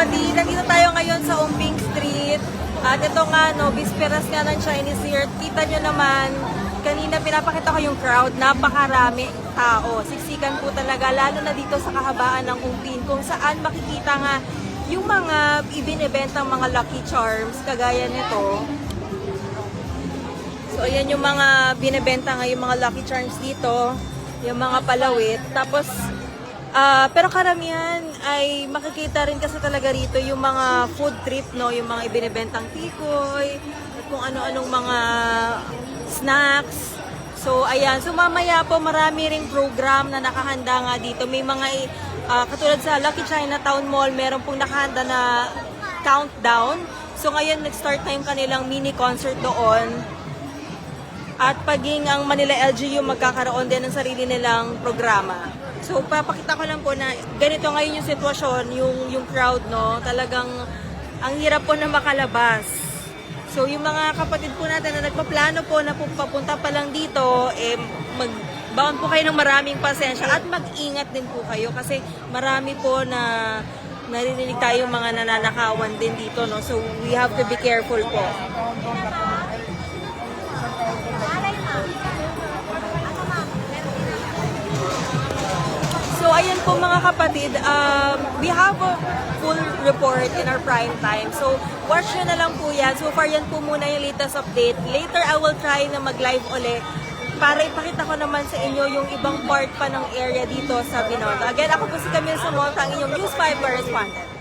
kapatid, nandito tayo ngayon sa Umping Street. At ito nga, no, bisperas nga ng Chinese Year. Kita nyo naman, kanina pinapakita ko yung crowd, napakarami tao. Siksikan po talaga, lalo na dito sa kahabaan ng Umping, kung saan makikita nga yung mga ibinebentang mga Lucky Charms, kagaya nito. So, ayan yung mga binebenta nga, yung mga Lucky Charms dito, yung mga palawit. Tapos, ah, pero karamihan ay makikita rin kasi talaga rito yung mga food trip, no? Yung mga ibinebentang tikoy, at kung ano-anong mga snacks. So, ayan. So, mamaya po marami ring program na nakahanda nga dito. May mga, ah, katulad sa Lucky Chinatown Mall, meron pong nakahanda na countdown. So, ngayon, nag-start na yung kanilang mini concert doon. At paging ang Manila LGU magkakaroon din ng sarili nilang programa. So, papakita ko lang po na ganito ngayon yung sitwasyon, yung, yung crowd, no? Talagang ang hirap po na makalabas. So, yung mga kapatid po natin na nagpaplano po na pu- papunta pa lang dito, eh, mag, baon po kayo ng maraming pasensya at mag-ingat din po kayo kasi marami po na naririnig tayong mga nananakawan din dito, no? So, we have to be careful po. Ayan po mga kapatid, um, we have a full report in our prime time. So, watch nyo na lang po yan. So far, yan po muna yung latest update. Later, I will try na mag-live uli para ipakita ko naman sa inyo yung ibang part pa ng area dito sa Binondo. Again, ako po si Camille Sumonta, ang inyong News 5 correspondent.